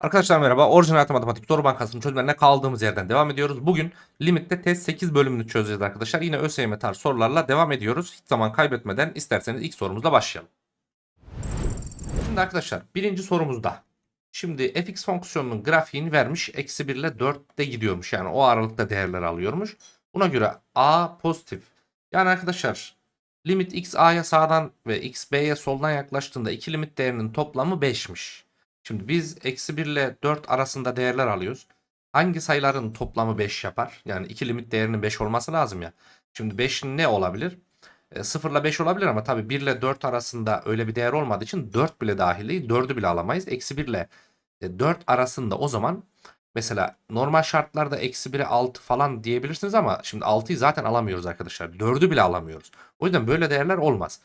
Arkadaşlar merhaba. Orijinal Hayat Matematik Soru Bankası'nın çözümlerine kaldığımız yerden devam ediyoruz. Bugün limitte test 8 bölümünü çözeceğiz arkadaşlar. Yine ÖSYM tarzı sorularla devam ediyoruz. Hiç zaman kaybetmeden isterseniz ilk sorumuzla başlayalım. Şimdi arkadaşlar birinci sorumuzda. Şimdi fx fonksiyonunun grafiğini vermiş. Eksi 1 ile 4'te gidiyormuş. Yani o aralıkta değerler alıyormuş. Buna göre a pozitif. Yani arkadaşlar limit x a'ya sağdan ve x b'ye soldan yaklaştığında iki limit değerinin toplamı 5'miş. Şimdi biz eksi 1 ile 4 arasında değerler alıyoruz. Hangi sayıların toplamı 5 yapar? Yani iki limit değerinin 5 olması lazım ya. Şimdi 5 ne olabilir? E, 0 ile 5 olabilir ama tabii 1 ile 4 arasında öyle bir değer olmadığı için 4 bile dahil değil. 4'ü bile alamayız. Eksi 1 ile 4 arasında o zaman mesela normal şartlarda eksi 1'e 6 falan diyebilirsiniz ama şimdi 6'yı zaten alamıyoruz arkadaşlar. 4'ü bile alamıyoruz. O yüzden böyle değerler olmaz.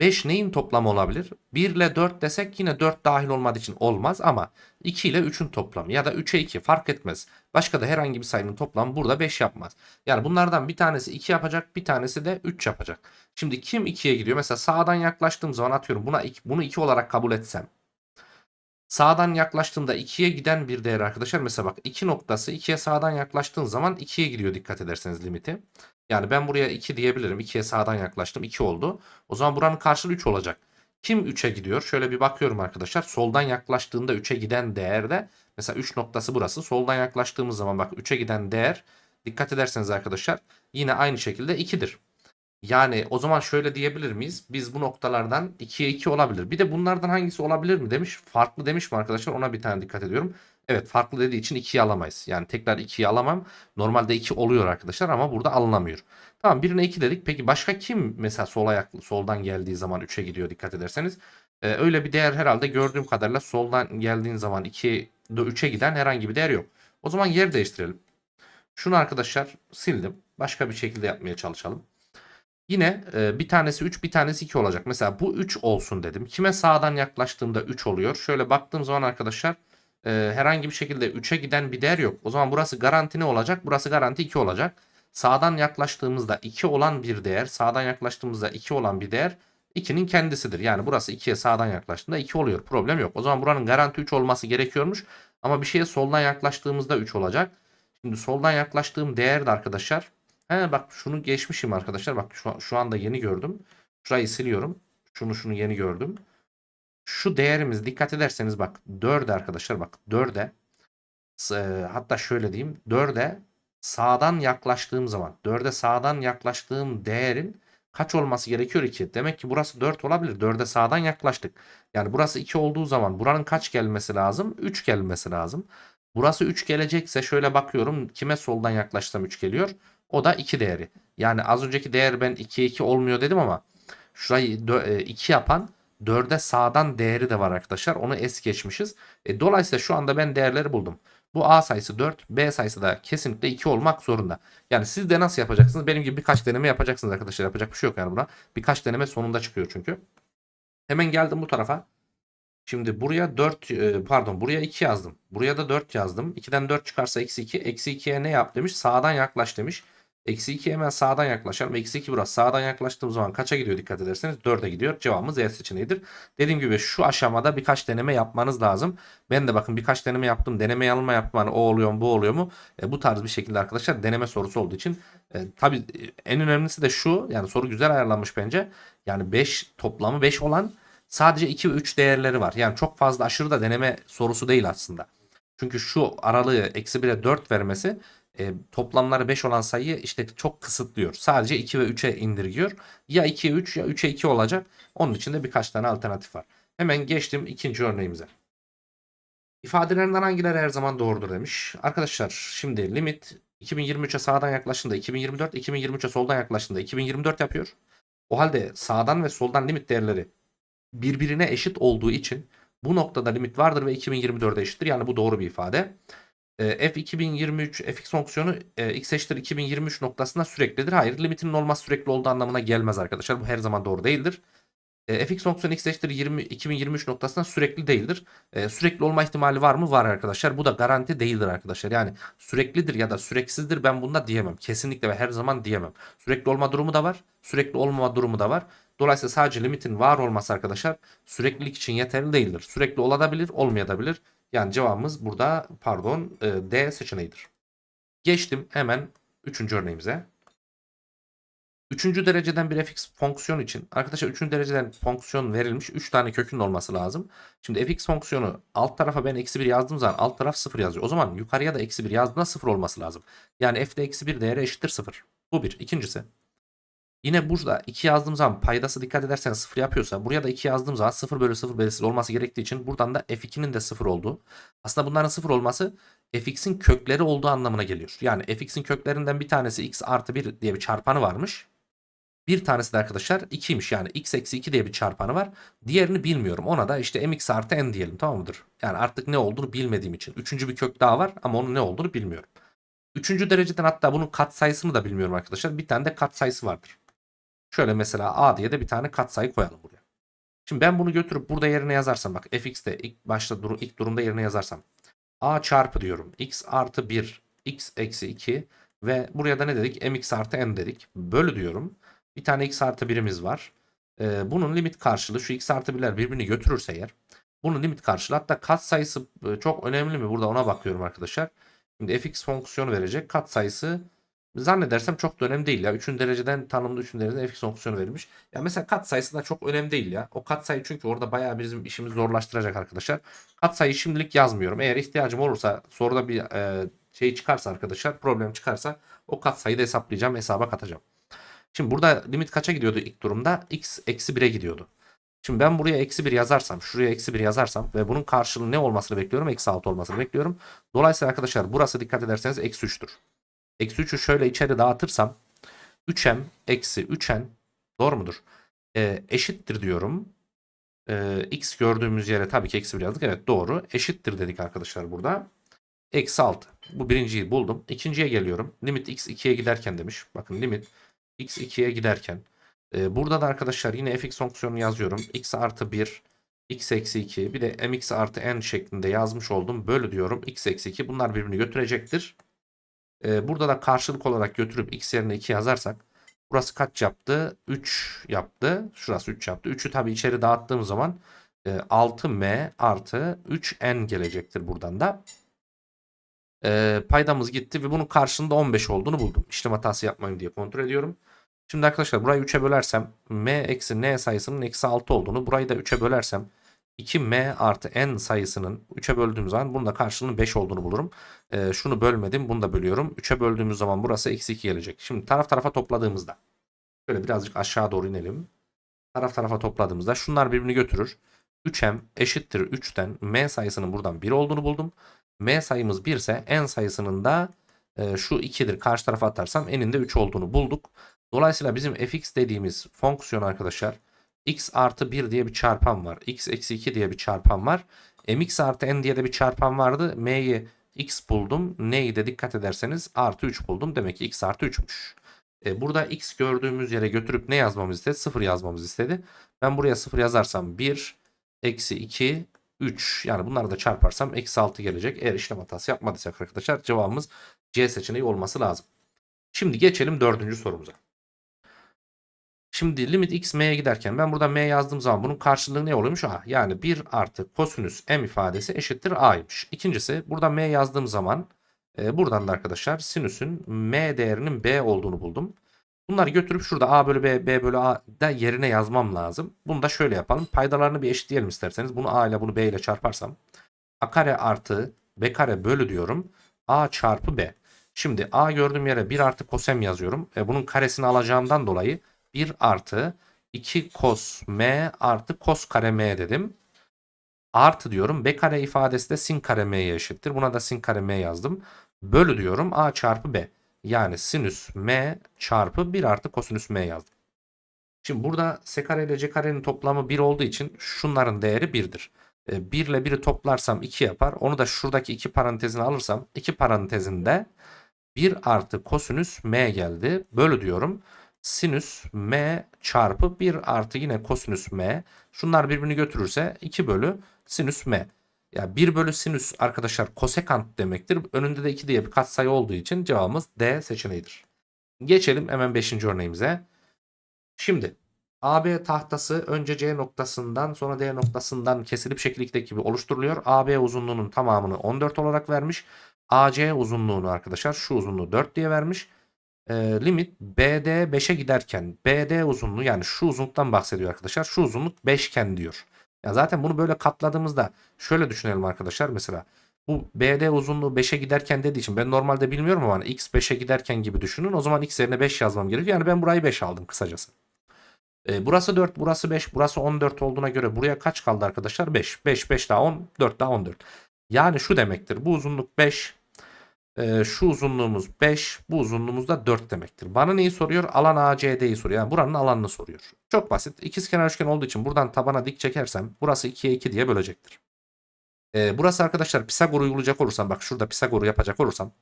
5 neyin toplamı olabilir? 1 ile 4 desek yine 4 dahil olmadığı için olmaz ama 2 ile 3'ün toplamı ya da 3'e 2 fark etmez. Başka da herhangi bir sayının toplamı burada 5 yapmaz. Yani bunlardan bir tanesi 2 yapacak bir tanesi de 3 yapacak. Şimdi kim 2'ye gidiyor? Mesela sağdan yaklaştığım zaman atıyorum buna bunu 2 olarak kabul etsem. Sağdan yaklaştığımda 2'ye giden bir değer arkadaşlar. Mesela bak 2 noktası 2'ye sağdan yaklaştığın zaman 2'ye gidiyor dikkat ederseniz limiti. Yani ben buraya 2 diyebilirim. 2'ye sağdan yaklaştım. 2 oldu. O zaman buranın karşılığı 3 olacak. Kim 3'e gidiyor? Şöyle bir bakıyorum arkadaşlar. Soldan yaklaştığında 3'e giden değerde mesela 3 noktası burası. Soldan yaklaştığımız zaman bak 3'e giden değer dikkat ederseniz arkadaşlar yine aynı şekilde 2'dir. Yani o zaman şöyle diyebilir miyiz? Biz bu noktalardan 2'ye 2 olabilir. Bir de bunlardan hangisi olabilir mi demiş. Farklı demiş mi arkadaşlar? Ona bir tane dikkat ediyorum. Evet farklı dediği için 2'yi alamayız. Yani tekrar 2'yi alamam. Normalde 2 oluyor arkadaşlar ama burada alınamıyor. Tamam birine 2 dedik. Peki başka kim mesela sol ayaklı soldan geldiği zaman 3'e gidiyor dikkat ederseniz. Ee, öyle bir değer herhalde gördüğüm kadarıyla soldan geldiğin zaman 2 3'e giden herhangi bir değer yok. O zaman yer değiştirelim. Şunu arkadaşlar sildim. Başka bir şekilde yapmaya çalışalım. Yine e, bir tanesi 3 bir tanesi 2 olacak. Mesela bu 3 olsun dedim. Kime sağdan yaklaştığımda 3 oluyor. Şöyle baktığım zaman arkadaşlar e, herhangi bir şekilde 3'e giden bir değer yok. O zaman burası garanti ne olacak? Burası garanti 2 olacak. Sağdan yaklaştığımızda 2 olan bir değer, sağdan yaklaştığımızda 2 olan bir değer 2'nin kendisidir. Yani burası 2'ye sağdan yaklaştığında 2 oluyor. Problem yok. O zaman buranın garanti 3 olması gerekiyormuş. Ama bir şeye soldan yaklaştığımızda 3 olacak. Şimdi soldan yaklaştığım değer de arkadaşlar He bak şunu geçmişim arkadaşlar. Bak şu, şu anda yeni gördüm. Şurayı siliyorum. Şunu şunu yeni gördüm. Şu değerimiz dikkat ederseniz bak 4'e arkadaşlar bak 4'e e, hatta şöyle diyeyim 4'e sağdan yaklaştığım zaman 4'e sağdan yaklaştığım değerin kaç olması gerekiyor ki? Demek ki burası 4 olabilir. 4'e sağdan yaklaştık. Yani burası 2 olduğu zaman buranın kaç gelmesi lazım? 3 gelmesi lazım. Burası 3 gelecekse şöyle bakıyorum. Kime soldan yaklaşsam 3 geliyor. O da 2 değeri. Yani az önceki değer ben 2'ye 2 olmuyor dedim ama şurayı 2 yapan 4'e sağdan değeri de var arkadaşlar. Onu es geçmişiz. E, dolayısıyla şu anda ben değerleri buldum. Bu A sayısı 4, B sayısı da kesinlikle 2 olmak zorunda. Yani siz de nasıl yapacaksınız? Benim gibi birkaç deneme yapacaksınız arkadaşlar. Yapacak bir şey yok yani buna. Birkaç deneme sonunda çıkıyor çünkü. Hemen geldim bu tarafa. Şimdi buraya 4 e, pardon buraya 2 yazdım. Buraya da 4 yazdım. 2'den 4 çıkarsa eksi 2. Eksi 2'ye ne yap demiş? Sağdan yaklaş demiş. Eksi 2 hemen sağdan yaklaşalım. Eksi 2 burası. Sağdan yaklaştığım zaman kaça gidiyor dikkat ederseniz? 4'e gidiyor. Cevabımız E seçeneğidir. Dediğim gibi şu aşamada birkaç deneme yapmanız lazım. Ben de bakın birkaç deneme yaptım. Deneme yanılma yaptım. Hani o oluyor mu bu oluyor mu? E, bu tarz bir şekilde arkadaşlar deneme sorusu olduğu için e, tabii en önemlisi de şu. Yani soru güzel ayarlanmış bence. Yani 5 toplamı 5 olan sadece 2 ve 3 değerleri var. Yani çok fazla aşırı da deneme sorusu değil aslında. Çünkü şu aralığı eksi 1'e 4 vermesi e, toplamları 5 olan sayıyı işte çok kısıtlıyor. Sadece 2 ve 3'e indirgiyor. Ya 2'ye 3 ya 3'e 2 olacak. Onun için de birkaç tane alternatif var. Hemen geçtim ikinci örneğimize. İfadelerinden hangileri her zaman doğrudur demiş. Arkadaşlar şimdi limit 2023'e sağdan yaklaştığında 2024, 2023'e soldan yaklaştığında 2024 yapıyor. O halde sağdan ve soldan limit değerleri birbirine eşit olduğu için bu noktada limit vardır ve 2024'e eşittir. Yani bu doğru bir ifade. E, F 2023 fx fonksiyonu e, x eşittir 2023 noktasında süreklidir. Hayır limitinin olmaz sürekli olduğu anlamına gelmez arkadaşlar. Bu her zaman doğru değildir. E, fx fonksiyonu x eşittir 20, 2023 noktasında sürekli değildir. E, sürekli olma ihtimali var mı? Var arkadaşlar. Bu da garanti değildir arkadaşlar. Yani süreklidir ya da süreksizdir ben bunda diyemem. Kesinlikle ve her zaman diyemem. Sürekli olma durumu da var. Sürekli olmama durumu da var. Dolayısıyla sadece limitin var olması arkadaşlar süreklilik için yeterli değildir. Sürekli olabilir, olmayabilir. Yani cevabımız burada pardon e, D seçeneğidir. Geçtim hemen 3. örneğimize. Üçüncü dereceden bir fx fonksiyon için arkadaşlar üçüncü dereceden fonksiyon verilmiş 3 tane kökün olması lazım. Şimdi fx fonksiyonu alt tarafa ben eksi 1 yazdığım zaman alt taraf 0 yazıyor. O zaman yukarıya da eksi 1 yazdığında 0 olması lazım. Yani f'de eksi 1 değeri eşittir 0. Bu bir. İkincisi. Yine burada 2 yazdığım zaman paydası dikkat ederseniz 0 yapıyorsa buraya da 2 yazdığım zaman 0 bölü 0 belirsiz olması gerektiği için buradan da f2'nin de 0 olduğu. Aslında bunların 0 olması fx'in kökleri olduğu anlamına geliyor. Yani fx'in köklerinden bir tanesi x artı 1 diye bir çarpanı varmış. Bir tanesi de arkadaşlar 2'ymiş yani x eksi 2 diye bir çarpanı var. Diğerini bilmiyorum. Ona da işte mx artı n diyelim tamam mıdır? Yani artık ne olduğunu bilmediğim için. Üçüncü bir kök daha var ama onun ne olduğunu bilmiyorum. Üçüncü dereceden hatta bunun kat sayısını da bilmiyorum arkadaşlar. Bir tane de kat sayısı vardır. Şöyle mesela a diye de bir tane kat sayı koyalım buraya. Şimdi ben bunu götürüp burada yerine yazarsam bak fx'te ilk başta dur ilk durumda yerine yazarsam a çarpı diyorum x artı 1 x eksi 2 ve buraya da ne dedik mx artı n dedik bölü diyorum. Bir tane x artı 1'imiz var. Ee, bunun limit karşılığı şu x artı 1'ler birbirini götürürse eğer bunun limit karşılığı hatta kat sayısı e, çok önemli mi burada ona bakıyorum arkadaşlar. Şimdi fx fonksiyonu verecek kat sayısı zannedersem çok da önemli değil ya. 3. dereceden tanımlı 3. dereceden fx fonksiyonu verilmiş. Ya mesela kat sayısı da çok önemli değil ya. O kat sayı çünkü orada bayağı bizim işimizi zorlaştıracak arkadaşlar. Kat sayı şimdilik yazmıyorum. Eğer ihtiyacım olursa soruda bir e, şey çıkarsa arkadaşlar problem çıkarsa o kat sayıyı da hesaplayacağım hesaba katacağım. Şimdi burada limit kaça gidiyordu ilk durumda? x eksi 1'e gidiyordu. Şimdi ben buraya eksi 1 yazarsam, şuraya eksi 1 yazarsam ve bunun karşılığı ne olmasını bekliyorum? Eksi 6 olmasını bekliyorum. Dolayısıyla arkadaşlar burası dikkat ederseniz eksi 3'tür. Eksi 3'ü şöyle içeri dağıtırsam 3m eksi 3n doğru mudur? E, eşittir diyorum. E, x gördüğümüz yere tabii ki eksi 1 yazdık. Evet doğru. Eşittir dedik arkadaşlar burada. Eksi 6. Bu birinciyi buldum. İkinciye geliyorum. Limit x 2'ye giderken demiş. Bakın limit x 2'ye giderken. E, burada da arkadaşlar yine fx fonksiyonunu yazıyorum. x artı 1 x eksi 2 bir de mx artı n şeklinde yazmış oldum. Bölü diyorum x eksi 2 bunlar birbirini götürecektir. E, burada da karşılık olarak götürüp x yerine 2 yazarsak burası kaç yaptı? 3 yaptı. Şurası 3 yaptı. 3'ü tabi içeri dağıttığım zaman e, 6m artı 3n gelecektir buradan da. E, paydamız gitti ve bunun karşılığında 15 olduğunu buldum. İşlem hatası yapmayayım diye kontrol ediyorum. Şimdi arkadaşlar burayı 3'e bölersem m eksi n sayısının eksi 6 olduğunu burayı da 3'e bölersem 2m artı n sayısının 3'e böldüğüm zaman bunun da karşılığının 5 olduğunu bulurum. Ee, şunu bölmedim bunu da bölüyorum. 3'e böldüğümüz zaman burası eksi 2 gelecek. Şimdi taraf tarafa topladığımızda şöyle birazcık aşağı doğru inelim. Taraf tarafa topladığımızda şunlar birbirini götürür. 3m eşittir 3'ten m sayısının buradan 1 olduğunu buldum. m sayımız 1 ise n sayısının da e, şu 2'dir. Karşı tarafa atarsam n'in de 3 olduğunu bulduk. Dolayısıyla bizim fx dediğimiz fonksiyon arkadaşlar x artı 1 diye bir çarpan var. x eksi 2 diye bir çarpan var. mx artı n diye de bir çarpan vardı. m'yi x buldum. N'yi de dikkat ederseniz artı 3 buldum. Demek ki x artı 3'müş. E, burada x gördüğümüz yere götürüp ne yazmamız istedi? 0 yazmamız istedi. Ben buraya 0 yazarsam 1 eksi 2 3 yani bunları da çarparsam eksi 6 gelecek. Eğer işlem hatası yapmadıysak arkadaşlar cevabımız C seçeneği olması lazım. Şimdi geçelim dördüncü sorumuza. Şimdi limit x m'ye giderken ben burada m yazdığım zaman bunun karşılığı ne oluyormuş? A. Yani 1 artı kosinüs m ifadesi eşittir a'ymış. İkincisi burada m yazdığım zaman e, buradan da arkadaşlar sinüsün m değerinin b olduğunu buldum. Bunları götürüp şurada a bölü b, b bölü a da yerine yazmam lazım. Bunu da şöyle yapalım. Paydalarını bir eşitleyelim isterseniz. Bunu a ile bunu b ile çarparsam. a kare artı b kare bölü diyorum. a çarpı b. Şimdi a gördüğüm yere 1 artı kosem yazıyorum. E, bunun karesini alacağımdan dolayı 1 artı 2 cos m artı cos kare m dedim. Artı diyorum b kare ifadesi de sin kare m'ye eşittir. Buna da sin kare m yazdım. Bölü diyorum a çarpı b. Yani sinüs m çarpı 1 artı kosinüs m yazdım. Şimdi burada s kare ile c karenin toplamı 1 olduğu için şunların değeri 1'dir. 1 ile 1'i toplarsam 2 yapar. Onu da şuradaki 2 parantezine alırsam 2 parantezinde 1 artı kosinüs m geldi. Bölü diyorum sinüs m çarpı 1 artı yine kosinüs m. Şunlar birbirini götürürse 2 bölü sinüs m. Ya 1 bölü sinüs arkadaşlar kosekant demektir. Önünde de 2 diye bir katsayı olduğu için cevabımız D seçeneğidir. Geçelim hemen 5. örneğimize. Şimdi AB tahtası önce C noktasından sonra D noktasından kesilip şekil 2'deki gibi oluşturuluyor. AB uzunluğunun tamamını 14 olarak vermiş. AC uzunluğunu arkadaşlar şu uzunluğu 4 diye vermiş. Ee, limit BD 5'e giderken BD uzunluğu yani şu uzunluktan bahsediyor arkadaşlar. Şu uzunluk 5 iken diyor. Ya zaten bunu böyle katladığımızda şöyle düşünelim arkadaşlar. Mesela bu BD uzunluğu 5'e giderken dediği için ben normalde bilmiyorum ama hani x 5'e giderken gibi düşünün. O zaman x yerine 5 yazmam gerekiyor. Yani ben burayı 5 aldım kısacası. E, burası 4, burası 5, burası 14 olduğuna göre buraya kaç kaldı arkadaşlar? 5. 5, 5 daha 10, 4 daha 14. Yani şu demektir. Bu uzunluk 5. e, şu uzunluğumuz 5. Bu uzunluğumuz da 4 demektir. Bana neyi soruyor? Alan ACD'yi soruyor. Yani buranın alanını soruyor. Çok basit. İkizkenar üçgen olduğu için buradan tabana dik çekersem burası 2'ye 2 diye bölecektir. E, burası arkadaşlar Pisagor uygulayacak olursam bak şurada Pisagor'u yapacak olursam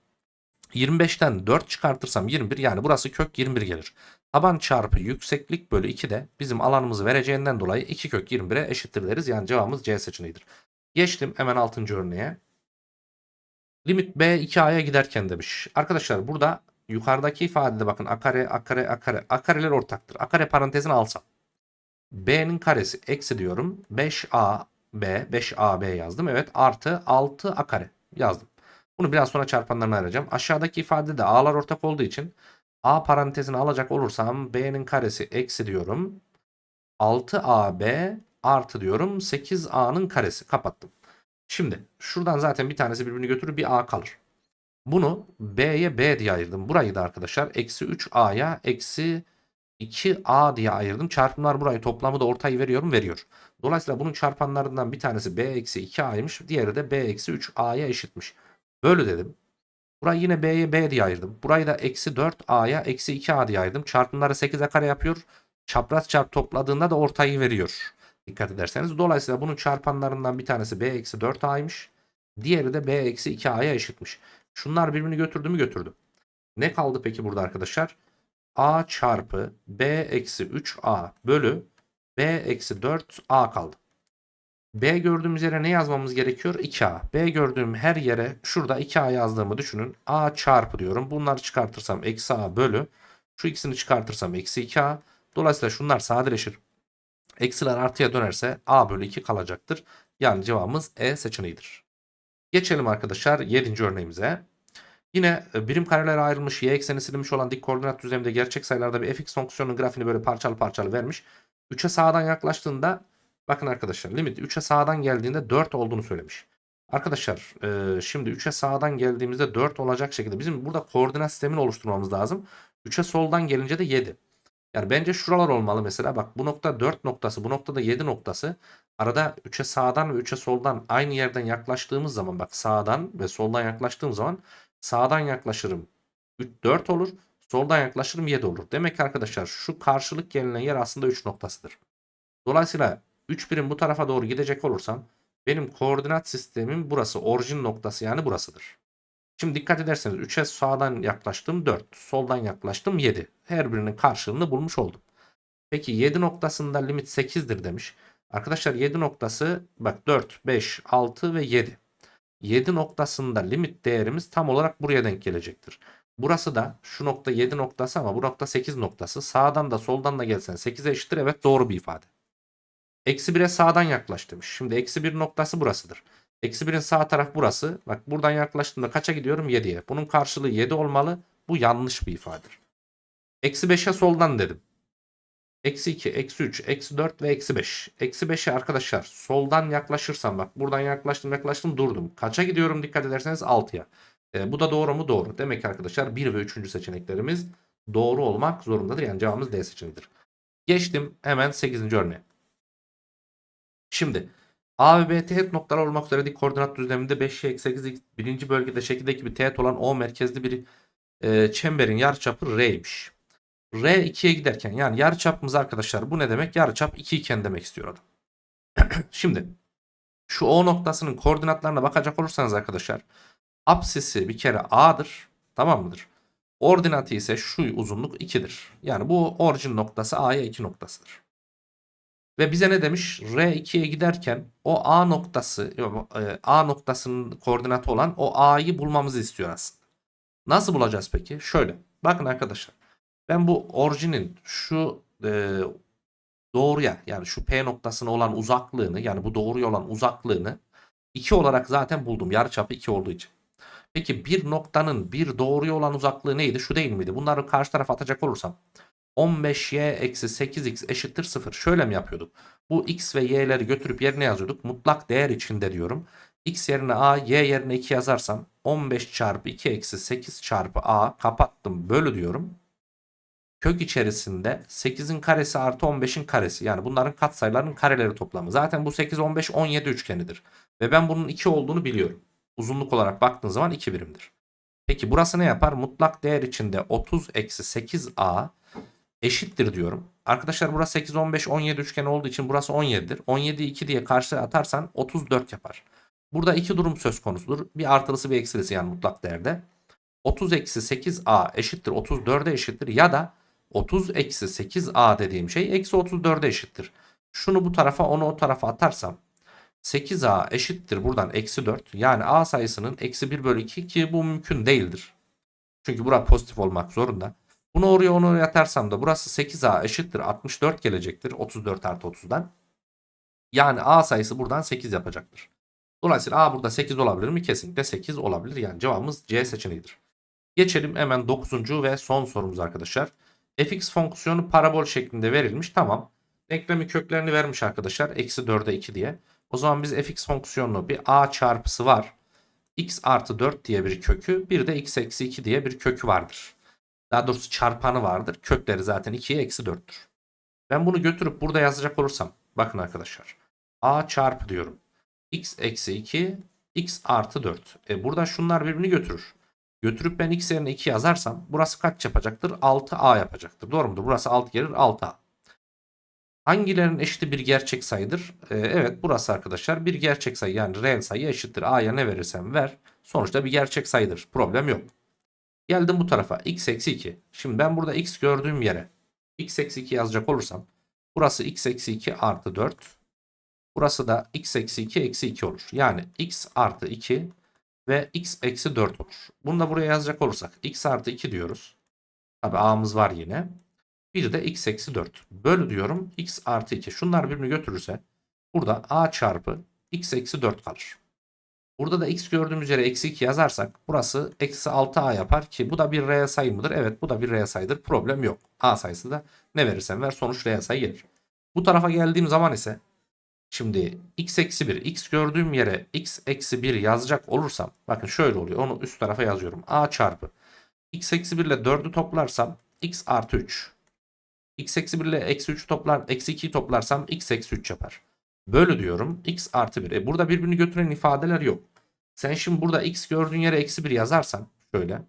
25'ten 4 çıkartırsam 21 yani burası kök 21 gelir. Taban çarpı yükseklik bölü 2 de bizim alanımızı vereceğinden dolayı 2 kök 21'e eşittir deriz. Yani cevabımız C seçeneğidir. Geçtim hemen 6. örneğe. Limit B 2A'ya giderken demiş. Arkadaşlar burada yukarıdaki ifadede bakın a kare a kare a kare a kareler ortaktır. A kare parantezini alsam. B'nin karesi eksi diyorum. 5A B 5AB yazdım. Evet artı 6 a kare yazdım. Bunu biraz sonra çarpanlarını arayacağım. Aşağıdaki ifadede a'lar ortak olduğu için a parantezini alacak olursam b'nin karesi eksi diyorum. 6ab artı diyorum 8a'nın karesi. Kapattım. Şimdi şuradan zaten bir tanesi birbirini götürür bir a kalır. Bunu b'ye b diye ayırdım. Burayı da arkadaşlar eksi 3a'ya eksi 2a diye ayırdım. Çarpımlar burayı toplamı da ortayı veriyorum veriyor. Dolayısıyla bunun çarpanlarından bir tanesi b eksi 2a'ymış. Diğeri de b eksi 3a'ya eşitmiş. Bölü dedim. Burayı yine B'ye B diye ayırdım. Burayı da eksi 4A'ya eksi 2A diye ayırdım. Çarpımları 8'e kare yapıyor. Çapraz çarp topladığında da ortayı veriyor. Dikkat ederseniz. Dolayısıyla bunun çarpanlarından bir tanesi B eksi 4A'ymış. Diğeri de B eksi 2A'ya eşitmiş. Şunlar birbirini götürdü mü götürdü. Ne kaldı peki burada arkadaşlar? A çarpı B eksi 3A bölü B eksi 4A kaldı. B gördüğümüz yere ne yazmamız gerekiyor? 2A. B gördüğüm her yere şurada 2A yazdığımı düşünün. A çarpı diyorum. Bunları çıkartırsam eksi A bölü. Şu ikisini çıkartırsam eksi 2A. Dolayısıyla şunlar sadeleşir. Eksiler artıya dönerse A bölü 2 kalacaktır. Yani cevabımız E seçeneğidir. Geçelim arkadaşlar 7. örneğimize. Yine e, birim karelere ayrılmış y ekseni silinmiş olan dik koordinat düzleminde gerçek sayılarda bir fx fonksiyonunun grafiğini böyle parçalı parçalı vermiş. 3'e sağdan yaklaştığında Bakın arkadaşlar limit 3'e sağdan geldiğinde 4 olduğunu söylemiş. Arkadaşlar e, şimdi 3'e sağdan geldiğimizde 4 olacak şekilde bizim burada koordinat sistemini oluşturmamız lazım. 3'e soldan gelince de 7. Yani bence şuralar olmalı mesela bak bu nokta 4 noktası bu noktada 7 noktası. Arada 3'e sağdan ve 3'e soldan aynı yerden yaklaştığımız zaman bak sağdan ve soldan yaklaştığım zaman sağdan yaklaşırım 3, 4 olur. Soldan yaklaşırım 7 olur. Demek ki arkadaşlar şu karşılık gelinen yer aslında 3 noktasıdır. Dolayısıyla 3 birim bu tarafa doğru gidecek olursam benim koordinat sistemim burası. Orijin noktası yani burasıdır. Şimdi dikkat ederseniz 3'e sağdan yaklaştım 4. Soldan yaklaştım 7. Her birinin karşılığını bulmuş oldum. Peki 7 noktasında limit 8'dir demiş. Arkadaşlar 7 noktası bak 4, 5, 6 ve 7. 7 noktasında limit değerimiz tam olarak buraya denk gelecektir. Burası da şu nokta 7 noktası ama bu nokta 8 noktası. Sağdan da soldan da gelsen 8'e eşittir. Evet doğru bir ifade. Eksi 1'e sağdan yaklaş demiş. Şimdi eksi 1 noktası burasıdır. Eksi 1'in sağ taraf burası. Bak buradan yaklaştığımda kaça gidiyorum? 7'ye. Bunun karşılığı 7 olmalı. Bu yanlış bir ifadedir. Eksi 5'e soldan dedim. Eksi 2, eksi 3, eksi 4 ve eksi 5. Eksi 5'e arkadaşlar soldan yaklaşırsam bak buradan yaklaştım yaklaştım durdum. Kaça gidiyorum dikkat ederseniz 6'ya. E, bu da doğru mu? Doğru. Demek ki arkadaşlar 1 ve 3. seçeneklerimiz doğru olmak zorundadır. Yani cevabımız D seçeneğidir. Geçtim hemen 8. örneğe. Şimdi A ve B teğet noktalar olmak üzere dik koordinat düzleminde 5 eksi 8 birinci bölgede şekildeki bir teğet olan O merkezli bir e, çemberin yarıçapı R'ymiş. R 2'ye giderken yani yarıçapımız arkadaşlar bu ne demek? Yarıçap 2 iken demek istiyor adam. Şimdi şu O noktasının koordinatlarına bakacak olursanız arkadaşlar apsisi bir kere A'dır. Tamam mıdır? Ordinatı ise şu uzunluk 2'dir. Yani bu orijin noktası A'ya 2 noktasıdır. Ve bize ne demiş? R2'ye giderken o A noktası e, A noktasının koordinatı olan o A'yı bulmamızı istiyor aslında. Nasıl bulacağız peki? Şöyle. Bakın arkadaşlar. Ben bu orijinin şu e, doğruya yani şu P noktasına olan uzaklığını yani bu doğruya olan uzaklığını 2 olarak zaten buldum. Yarıçapı 2 olduğu için. Peki bir noktanın bir doğruya olan uzaklığı neydi? Şu değil miydi? Bunları karşı tarafa atacak olursam 15y eksi 8x eşittir 0. Şöyle mi yapıyorduk? Bu x ve y'leri götürüp yerine yazıyorduk. Mutlak değer içinde diyorum. x yerine a, y yerine 2 yazarsam 15 çarpı 2 eksi 8 çarpı a kapattım bölü diyorum. Kök içerisinde 8'in karesi artı 15'in karesi. Yani bunların katsayılarının kareleri toplamı. Zaten bu 8, 15, 17 üçgenidir. Ve ben bunun 2 olduğunu biliyorum. Uzunluk olarak baktığın zaman 2 birimdir. Peki burası ne yapar? Mutlak değer içinde 30 eksi 8a eşittir diyorum. Arkadaşlar burası 8, 15, 17 üçgen olduğu için burası 17'dir. 17'yi 2 diye karşıya atarsan 34 yapar. Burada iki durum söz konusudur. Bir artılısı bir eksilisi yani mutlak değerde. 30 eksi 8a eşittir 34'e eşittir ya da 30 eksi 8a dediğim şey eksi 34'e eşittir. Şunu bu tarafa onu o tarafa atarsam 8a eşittir buradan eksi 4. Yani a sayısının eksi 1 bölü 2 ki bu mümkün değildir. Çünkü bura pozitif olmak zorunda. Bunu oraya onu oraya atarsam da burası 8a eşittir 64 gelecektir. 34 artı 30'dan. Yani a sayısı buradan 8 yapacaktır. Dolayısıyla a burada 8 olabilir mi? Kesinlikle 8 olabilir. Yani cevabımız C seçeneğidir. Geçelim hemen 9. ve son sorumuz arkadaşlar. fx fonksiyonu parabol şeklinde verilmiş. Tamam. Denklemi köklerini vermiş arkadaşlar. Eksi 4'e 2 diye. O zaman biz fx fonksiyonunu bir a çarpısı var. x artı 4 diye bir kökü. Bir de x eksi 2 diye bir kökü vardır. Daha doğrusu çarpanı vardır. Kökleri zaten 2'ye eksi 4'tür. Ben bunu götürüp burada yazacak olursam. Bakın arkadaşlar. a çarpı diyorum. x eksi 2 x artı 4. E burada şunlar birbirini götürür. Götürüp ben x yerine 2 yazarsam burası kaç yapacaktır? 6a yapacaktır. Doğru mudur? Burası 6 gelir 6a. Hangilerinin eşiti bir gerçek sayıdır? Ee, evet burası arkadaşlar bir gerçek sayı yani reel sayı eşittir. A'ya ne verirsen ver. Sonuçta bir gerçek sayıdır. Problem yok. Geldim bu tarafa x eksi 2. Şimdi ben burada x gördüğüm yere x eksi 2 yazacak olursam burası x eksi 2 artı 4. Burası da x eksi 2 eksi 2 olur. Yani x artı 2 ve x eksi 4 olur. Bunu da buraya yazacak olursak x artı 2 diyoruz. Tabi a'mız var yine. Bir de x eksi 4. Bölü diyorum x artı 2. Şunlar birbirini götürürse burada a çarpı x eksi 4 kalır. Burada da x gördüğümüz yere eksi 2 yazarsak burası eksi 6a yapar ki bu da bir reel sayı mıdır? Evet bu da bir reel sayıdır. Problem yok. a sayısı da ne verirsen ver sonuç reel sayı gelir. Bu tarafa geldiğim zaman ise şimdi x eksi 1 x gördüğüm yere x eksi 1 yazacak olursam bakın şöyle oluyor onu üst tarafa yazıyorum. a çarpı x eksi 1 ile 4'ü toplarsam x artı 3 x eksi 1 ile eksi 3 toplar, eksi 2'yi toplarsam x eksi 3 yapar. Bölü diyorum x artı 1. E burada birbirini götüren ifadeler yok. Sen şimdi burada x gördüğün yere eksi 1 yazarsan şöyle.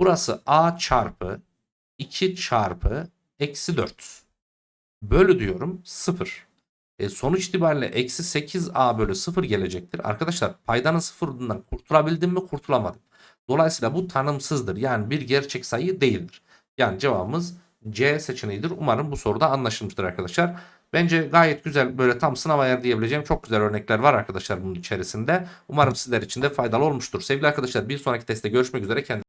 Burası a çarpı 2 çarpı eksi 4. Bölü diyorum 0. E sonuç itibariyle eksi 8a bölü 0 gelecektir. Arkadaşlar paydanın sıfırından kurtulabildim mi kurtulamadım. Dolayısıyla bu tanımsızdır. Yani bir gerçek sayı değildir. Yani cevabımız C seçeneğidir. Umarım bu soruda anlaşılmıştır arkadaşlar. Bence gayet güzel böyle tam sınav ayar diyebileceğim çok güzel örnekler var arkadaşlar bunun içerisinde. Umarım sizler için de faydalı olmuştur. Sevgili arkadaşlar bir sonraki testte görüşmek üzere. Kendinize